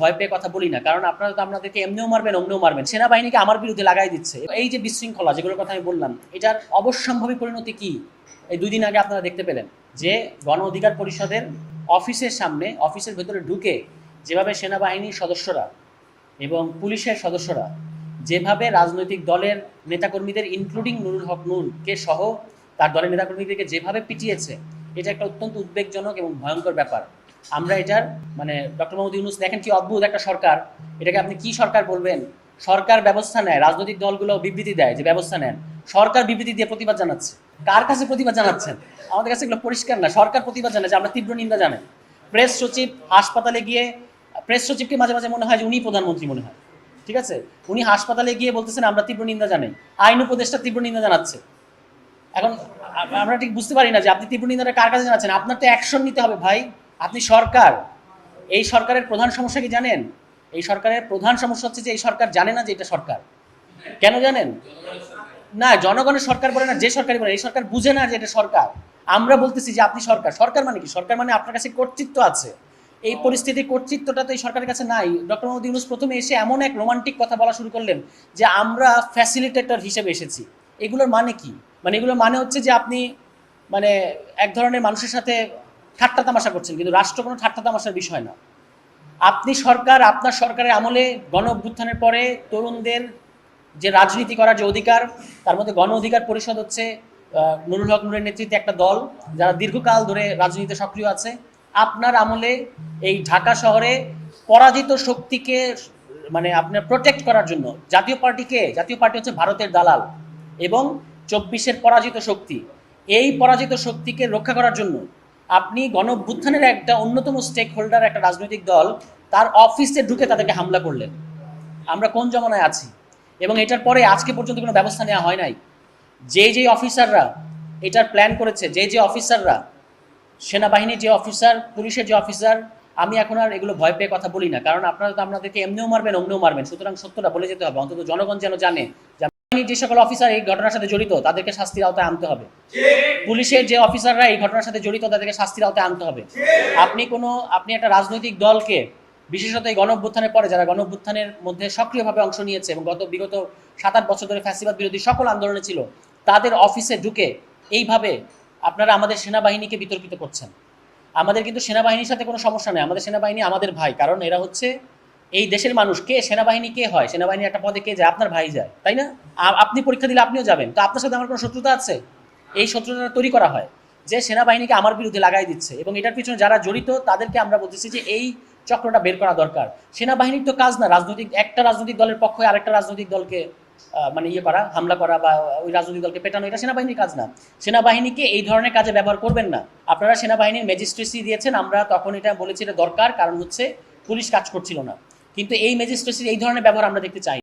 ভয় পেয়ে কথা বলি না, কারণ আপনারা তো আপনাদেরকে এমনিও মারবেন, অমনিও মারবেন। সেনাবাহিনীকে আমার বিরুদ্ধে লাগাই দিচ্ছে। এই যে বিশৃঙ্খলা, যেগুলোর কথা আমি বললাম, এটার অবশ্যম্ভাবী পরিণতি কি? এই দুই দিন আগে আপনারা দেখতে পেলেন যে গণ অধিকার পরিষদের অফিসের সামনে, অফিসের ভেতরে ঢুকে যেভাবে সেনাবাহিনীর সদস্যরা এবং পুলিশের সদস্যরা যেভাবে রাজনৈতিক দলের নেতাকর্মীদের ইনক্লুডিং নুরুল হক নূরকে সহ তার দলের নেতাকর্মীদেরকে যেভাবে পিটিয়েছে, এটা একটা অত্যন্ত উদ্বেগজনক এবং ভয়ঙ্কর ব্যাপার। আমরা এটার মানে ডক্টর মোহাম্মদ ইউনুস দেখেন কি অদ্ভুত একটা সরকার। এটাকে আপনি কি সরকার বলবেন? সরকার ব্যবস্থা নেয়, রাজনৈতিক দলগুলো বিবৃতি দেয় যে ব্যবস্থা নেন। সরকার বিবৃতি দিয়ে প্রতিবাদ জানাচ্ছে। কার কাছে প্রতিবাদ জানাচ্ছেন? আমাদের কাছে এগুলো পরিষ্কার না। সরকার প্রতিবাদ জানায় যে আমরা তীব্র নিন্দা জানাই। প্রেস সচিব হাসপাতালে গিয়ে, প্রেস সচিবকে মাঝে মাঝে মনে হয় যে উনি প্রধানমন্ত্রী মনে হয়। ঠিক আছে? উনি হাসপাতালে গিয়ে বলতেছেন, আমরা তীব্র নিন্দা জানাই। আইন উপদেষ্টা তীব্র নিন্দা জানাচ্ছে। এখন আমরা ঠিক বুঝতে পারি না যে আপনি তীব্র নিন্দাটা কার কাছে জানাচ্ছেন? আপনার তো অ্যাকশন নিতে হবে ভাই। আপনি সরকার, এই সরকারের প্রধান সমস্যা কি জানেন? এই সরকারের প্রধান সমস্যা হচ্ছে যে এই সরকার জানে না যে এটা সরকার। কেন জানেন? না, জনগণের সরকার বলে না, যে সরকারই বলে, এই সরকার বুঝে না যে এটা সরকার। আমরা বলতেছি যে আপনি সরকার। সরকার মানে কি? সরকার মানে আপনার কাছে কর্তৃত্ব আছে। এই পরিস্থিতির কর্তৃত্বটা তো এই সরকারের কাছে নাই। ডক্টর মোহাম্মদ ইউনুস প্রথমে এসে এমন এক রোমান্টিক কথা বলা শুরু করলেন যে আমরা ফ্যাসিলিটেটর হিসেবে এসেছি। এগুলোর মানে কি? মানে এগুলোর মানে হচ্ছে যে আপনি মানে এক ধরনের মানুষের সাথে ঠাট্টা তামাশা করছেন, কিন্তু রাষ্ট্র কোনো ঠাট্টা তামাশার বিষয় না। আপনি সরকার, আপনার সরকারের আমলে গণ অভ্যুত্থানের পরে তরুণদের যে রাজনীতি করার যে অধিকার, তার মধ্যে গণ অধিকার পরিষদ হচ্ছে নুরুল হক নুরের নেতৃত্বে একটা দল, যারা দীর্ঘকাল ধরে রাজনীতিতে সক্রিয় আছে। আপনার আমলে এই ঢাকা শহরে পরাজিত শক্তিকে মানে আপনার প্রোটেক্ট করার জন্য জাতীয় পার্টিকে জাতীয় পার্টি হচ্ছে ভারতের দালাল এবং চব্বিশের পরাজিত শক্তি। এই পরাজিত শক্তিকে রক্ষা করার জন্য আপনি গণ অভ্যুত্থানের একটা অন্যতম স্টেক হোল্ডার একটা রাজনৈতিক দল, তার অফিসে ঢুকে তাদেরকে হামলা করলেন। আমরা কোন জমানায় আছি? এবং এটার পরে আজকে পর্যন্ত কোনো ব্যবস্থা নেওয়া হয় নাই। যে যে অফিসাররা এটার প্ল্যান করেছে, যে যে অফিসাররা সেনাবাহিনীর যে অফিসার পুলিশের যে অফিসার আমি এখন আর এগুলো ভয় পেয়ে কথা বলি না। কারণ আপনারা তো আপনাদেরকে এমনিও মারবেন, অমনিও মারবেন। সুতরাং সত্যটা বলে যেতে হবে। অন্তত জনগণ যেন জানে বাহিনীর যে সকল অফিসার এই ঘটনার সাথে জড়িত তাদেরকে শাস্তির আওতায় আনতে হবে। পুলিশের যে অফিসাররা এই ঘটনার সাথে জড়িত তাদেরকে শাস্তির আওতায় আনতে হবে। আপনি কোনো আপনি একটা রাজনৈতিক দলকে বিশেষত এই গণ অভ্যুত্থানের পরে যারা গণ অভ্যুত্থানের মধ্যে সক্রিয়ভাবে অংশ নিয়েছে এবং গত বিগত সাত আট বছর ধরে ফ্যাসিবাদ বিরোধী সকল আন্দোলনে ছিল তাদের অফিসে ঢুকে এইভাবে আপনারা আমাদের সেনাবাহিনীকে বিতর্কিত করছেন। আমাদের কিন্তু সেনাবাহিনীর সাথে কোনো সমস্যা নেই আমাদের সেনাবাহিনী আমাদের ভাই কারণ এরা হচ্ছে এই দেশের মানুষ কে? সেনাবাহিনী কে হয়? সেনাবাহিনী একটা পদে কে যায়? আপনার ভাই যায়, তাই না? আপনি পরীক্ষা দিলে আপনিও যাবেন। তো আপনার সাথে আমার কোনো শত্রুতা আছে? এই শত্রুতাটা তৈরি করা হয় যে সেনাবাহিনীকে আমার বিরুদ্ধে লাগাই দিচ্ছে এবং এটার পিছনে যারা জড়িত, তাদেরকে আমরা বলতেছি যে এই চক্রটা বের করা দরকার। সেনাবাহিনীর তো কাজ না, রাজনৈতিক, একটা রাজনৈতিক দলের পক্ষে আরেকটা রাজনৈতিক দলকে মানে ইয়ে করা, হামলা করা বা ওই রাজনৈতিক দলকে পেটানো, এটা সেনাবাহিনীর কাজ না। সেনাবাহিনীকে এই ধরনের কাজে ব্যবহার করবেন না। আপনারা সেনাবাহিনীর ম্যাজিস্ট্রেসি দিয়েছেন, আমরা তখন এটা বলেছি এটা দরকার, কারণ হচ্ছে পুলিশ কাজ করছিল না। কিন্তু এই ম্যাজিস্ট্রেসির এই ধরনের ব্যবহার আমরা দেখতে চাই